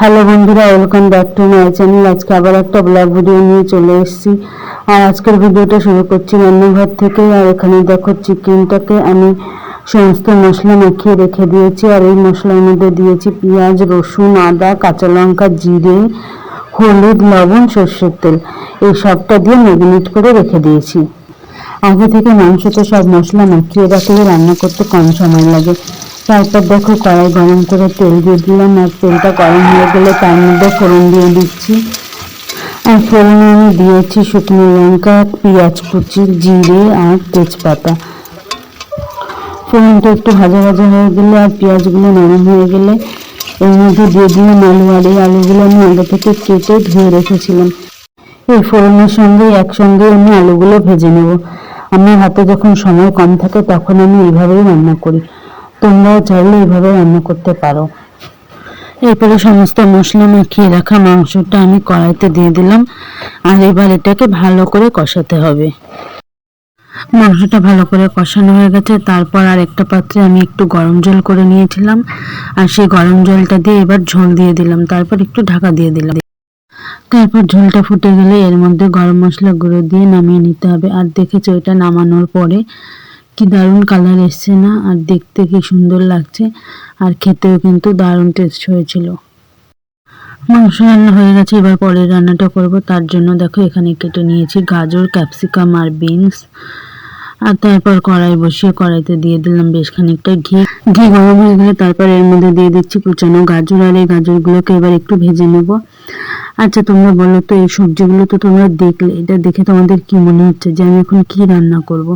Hello বন্ধুরা welcome back to my channel আজকে আবার একটা ব্লগ ভিডিও নিয়ে চলে এসেছি। আর আজকের ভিডিওটা শুরু করছি রান্নাঘর থেকে। আর এখানে দেখো চিকেনটাকে আমি সমস্ত মশলা মাখিয়ে রেখে দিয়েছি। আর এই মশলার মধ্যে দিয়েছি পেঁয়াজ, রসুন, আদা, কাঁচা লঙ্কা, জিরে, হলুদ, লবণ, সর্ষের তেল। এই সবটা দিয়ে ম্যারিনেট করে রেখে দিয়েছি। আগে থেকে মাংসতে সব মশলা মাখিয়ে রাখলে রান্না করতে কম সময় লাগে। তারপর দেখো, কড়াই গরম করে তেল দিয়ে দিলাম, আর তেলটা গরম হয়ে গেলে তার মধ্যে ফোড়ন দিয়ে দিচ্ছি। আর ফোড়নে আমি দিয়েছি শুকনো লঙ্কা, পেঁয়াজ কুচি, জিরে আর তেজপাতা। ফোড়নটা একটু ভাজা ভাজা হয়ে গেলে আর পেঁয়াজগুলো নরম হয়ে গেলে এর মধ্যে দিয়ে দিলাম আলু, আর এই আলুগুলো আমি আগে থেকে কেটে ধুয়ে রেখেছিলাম। এই ফোড়নের সঙ্গে একসঙ্গে আমি আলুগুলো ভেজে নেব। আমার হাতে যখন সময় কম থাকে, তখন আমি এইভাবেই রান্না করি। তোমরাও চাইলে এইভাবে রান্না করতে পারো। এরপরে সমস্ত মশলা মাখিয়ে রাখা মাংসটা আমি কড়াইতে দিয়ে দিলাম। আর এবার এটাকে ভালো করে কষাতে হবে। মাংসটা ভালো করে কষানো হয়ে গেছে। তারপর আর একটা পাত্রে আমি একটু গরম জল করে নিয়েছিলাম। আর সেই গরম জলটা দিয়ে এবার ঝোল দিয়ে দিলাম। তারপর একটু ঢাকা দিয়ে দিলাম। তারপর ঝোলটা ফুটে গেলে এর মধ্যে গরম মশলা গুঁড়ো দিয়ে নামিয়ে নিতে হবে। আর দেখেছ এটা নামানোর পরে কি দারুণ কালার এসছে না? আর দেখতে কি সুন্দর লাগছে। আর খেতেও কিন্তু দারুণ টেস্ট হয়েছিল। মাংস রান্না হয়ে গেছে, এবার পরের রান্নাটা করব। তার জন্য দেখো, এখানে কেটে নিয়েছি গাজর, ক্যাপসিকাম আর বিনস। আর তারপর কড়াই বসিয়ে কড়াইতে দিয়ে দিলাম বেশ খানিকটা ঘি। ঘি গরম হয়ে গেলে তারপর এর মধ্যে দিয়ে দিচ্ছি কুচানো গাজর। আর এই গাজরগুলোকে এবার একটু ভেজে নেব। আচ্ছা তোমরা বলো তো, এই সবজিগুলো তো তোমরা দেখলে। এটা দেখে তোমাদের কি মনে হচ্ছে যে আমি এখন কি রান্না করব।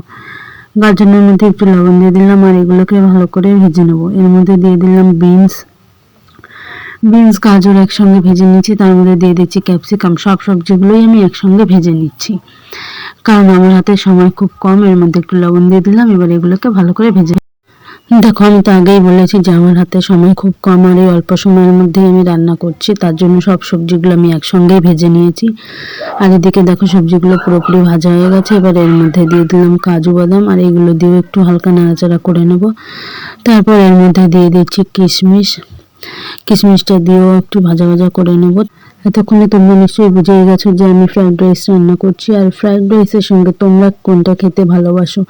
গাজরের মধ্যে একটু লবণ দিয়ে দিলাম আর এগুলোকে ভালো করে ভেজে নেব। এর মধ্যে দিয়ে দিলাম বিনস। বিনস, গাজর একসঙ্গে ভেজে নিচ্ছি তার মধ্যে দিয়ে দিচ্ছি ক্যাপসিকাম। সব সবজিগুলোই আমি একসঙ্গে ভেজে নিচ্ছি। কারণ আমার হাতে সময় খুব কম, এর মধ্যে একটু লবণ দিয়ে দিলাম, এবার এগুলোকে ভালো করে ভেজে দেখো, আমি তো আগেই বলেছি যে আমার হাতে সময় খুব কম আর এই অল্প সময়ের মধ্যেই আমি রান্না করছি। তার জন্য সব সবজিগুলো আমি একসঙ্গেই ভেজে নিয়েছি। আর এদিকে দেখো, সবজিগুলো পুরোপুরি ভাজা হয়ে গেছে। এবার এর মধ্যে দিয়ে দিলাম কাজু বাদাম আর এগুলো দিয়েও একটু হালকা নাড়াচাড়া করে নেব। তারপর এর মধ্যে দিয়ে দিচ্ছি কিশমিশ। কিশমিশটা দিয়েও একটু ভাজা ভাজা করে নেব। এতক্ষণে তোমরা নিশ্চয়ই বুঝেই গেছো যে আমি ফ্রাইড রাইস রান্না করছি। আর ফ্রাইড রাইসের সঙ্গে তোমরা কোনটা খেতে ভালোবাসো?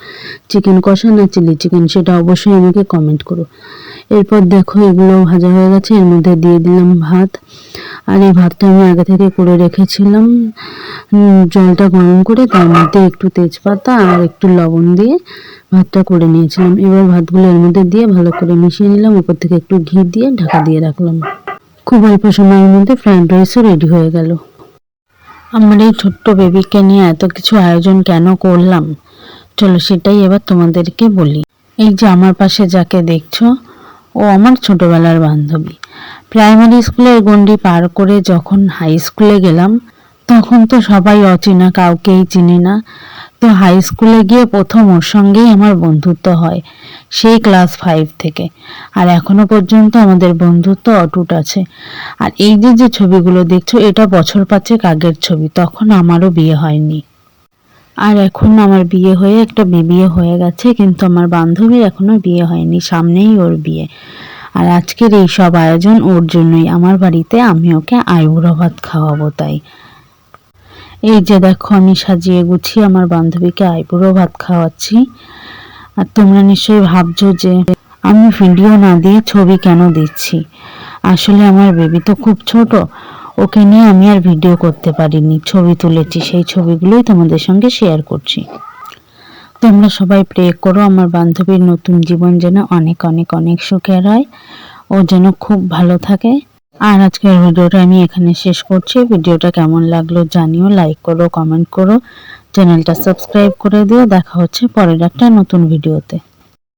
চিকেন কষা না চিলি চিকেন সেটা অবশ্যই আমাকে কমেন্ট করো। এরপর দেখো এগুলো ভাজা হয়ে গেছে, এর মধ্যে দিয়ে দিলাম ভাত। আর এই ভাতটা আমি আগে থেকে করে রেখেছিলাম। জলটা গরম করে তার মধ্যে একটু তেজপাতা আর একটু লবণ দিয়ে ভাতটা করে নিয়েছিলাম। এবার ভাতগুলো এর মধ্যে দিয়ে ভালো করে মিশিয়ে নিলাম, উপর থেকে একটু ঘি দিয়ে ঢাকা দিয়ে রাখলাম। খুব অল্প সময়ের মধ্যে ফ্রাইড রাইসও রেডি হয়ে গেল। আমার এই ছোট্ট বেবিকে নিয়ে এত কিছু আয়োজন কেন করলাম? চলো সেটাই এবার তোমাদেরকে বলি। এই যে আমার পাশে যাকে দেখছ, ও আমার ছোটবেলার বান্ধবী। প্রাইমারি স্কুলের গণ্ডি পার করে যখন হাই স্কুলে গেলাম, তখন তো সবাই অচেনা, কাউকেই চিনি না। তো হাই স্কুলে গিয়ে প্রথম ওর সঙ্গেই আমার বন্ধুত্ব হয়, সেই ক্লাস ফাইভ থেকে। আর এখনও পর্যন্ত আমাদের বন্ধুত্ব অটুট আছে। আর এই যে যে ছবিগুলো দেখছ, এটা বছর পাঁচেক আগের ছবি তখন আমারও বিয়ে হয়নি। আর এখন আমার বিয়ে হয়ে একটা বিয়ে হয়ে গেছে, কিন্তু আমার বান্ধবীর এখনও বিয়ে হয়নি, সামনেই ওর বিয়ে। আর আজকের এই সব আয়োজন ওর জন্যই, আমার বাড়িতে আমি ওকে আইবুড়ো ভাত খাওয়াবো তাই। এই যে দেখো, আমি সাজিয়ে গুছিয়ে আমার বান্ধবীকে আইবুড়ো ভাত খাওয়াচ্ছি। আর তোমরা নিশ্চয়ই ভাবছ যে আমি ভিডিও না দিয়ে ছবি কেন দিচ্ছি? আসলে আমার বেবি তো খুব ছোট, ওকে নিয়ে আমি আর ভিডিও করতে পারিনি। ছবি তুলেছি, সেই ছবিগুলোই তোমাদের সঙ্গে শেয়ার করছি। তোমরা সবাই প্রে করো, আমার বান্ধবীর নতুন জীবন যেন অনেক অনেক অনেক সুখের হয় ও যেন খুব ভালো থাকে। আর আজকের ভিডিওটা আমি এখানে শেষ করছি। ভিডিওটা কেমন লাগল জানিও লাইক করো কমেন্ট করো, চ্যানেলটা সাবস্ক্রাইব করে দিও। দেখা হচ্ছে পরের একটা নতুন ভিডিওতে।